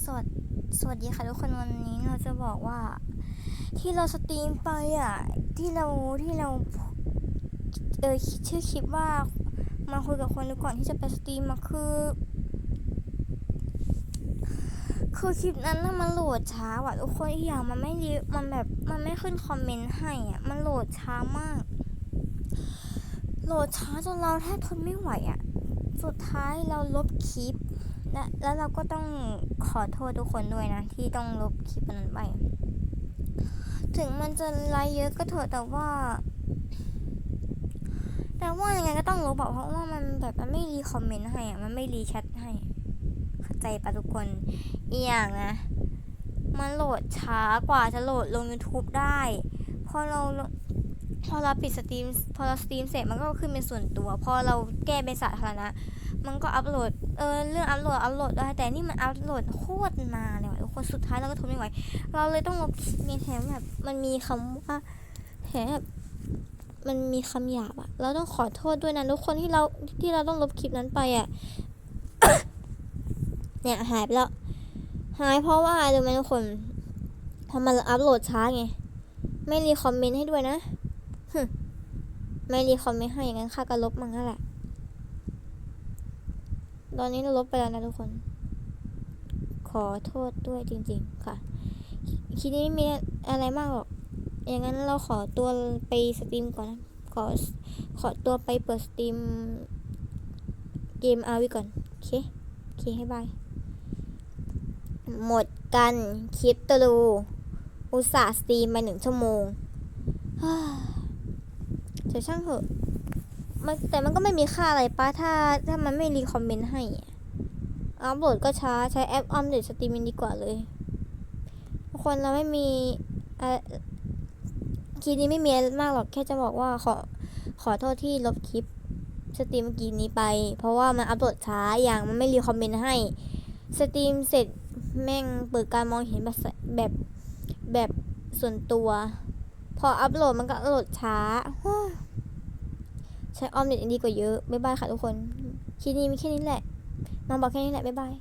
สวัสสวัสดีค่ะทุกคนวันนี้เราจะบอกว่า ที่เราสตรีมไปอะ ที่เราที่เราเออชื่อคลิปว่ามาคุยกับคนดูก่อนที่จะไปสตรีมมาคือ คือคลิปนั้นนะมันโหลดช้าว่ะทุกคนอีกอย่างมันไม่รีมันแบบมันไม่ขึ้นคอมเมนต์ให้อะมันโหลดช้ามาก โหลดช้าจนเราแทบทนไม่ไหวอะสุดท้ายเราลบคลิป และแล้วเราก็ต้องขอโทษทุกคนด้วยนะ ที่ต้องลบคลิปอันนั้นไป ถึงมันจะไลค์เยอะก็เถอะแต่ว่า แต่ว่ายังไงก็ต้องลบเพราะว่ามันแบบมันไม่รีคอมเมนต์ให้อะมันไม่รีแชทให้ เข้าใจปะทุกคนอีกอย่างนะ มันโหลดช้ากว่าจะโหลดลง YouTube ได้ พอเรา พอเราปิดสตรีมพอเราสตรีมเสร็จมันก็ขึ้นเป็นส่วนตัว พอเราแก้เป็นสาธารณะ มันก็อัพโหลดเออเรื่องอัพโหลดอัพโหลดได้แต่นี่มันอัพโหลดโคตรนานเลยว่ะทุกคนสุดท้ายเราก็ทนไม่ไหวเราเลยต้องลบมีแถมแบบมันมีคำว่าแถมแบบมันมีคำหยาบอะเราต้องขอโทษด้วยนะทุกคนที่เราที่เราต้องลบคลิปนั้นไปอะเนี่ยหายไปแล้ว หายเพราะว่าดูไหมทุกคนทำมเราอัพโหลดช้าไง ไม่รีคอมเมนต์ให้ด้วยนะ ฮึไม่รีคอมเมนต์ให้อย่างนั้นข้าก็ลบมันนั่นแหละ ตอนนี้เราลบไปแล้วนะทุกคน ขอโทษด้วยจริง ๆ ค่ะคลิปนี้ไม่มีอะไรมากหรอก อย่างนั้นเราขอตัวไปสตรีมก่อนนะ ขอ ขอตัวไปเปิดสตรีมเกมอาวิก่อน โอเค โอเค ให้บาย หมดกันคลิปตรูอุตส่าห์สตรีมมาหนึ่งชั่วโมง ฮ่าจะช่างเถอะมันแต่มันก็ไม่มีค่าอะไรป้าถ้าถ้ามันไม่รีคอมเมนต์ให้อัพโหลดก็ช้าใช้แอปออมเดตสตรีมดีกว่าเลยทุกคนเราไม่มีคลิปนี้ไม่มีอะไรมากหรอกแค่จะบอกว่าขอขอโทษที่ลบคลิปสตรีมเมื่อกี้นี้ไป เพราะว่ามันอัพโหลดช้าอย่างมันไม่รีคอมเมนต์ให้สตรีมเสร็จแม่งเปิดการมองเห็นแบบแบบแบบส่วนตัว พออัพโหลดมันก็โหลดช้า ใช้ออมเน็ตดีกว่าเยอะ บ๊ายบายค่ะทุกคน คลิปนี้มีแค่นี้แหละน้องบอกแค่นี้แหละ บ๊ายบาย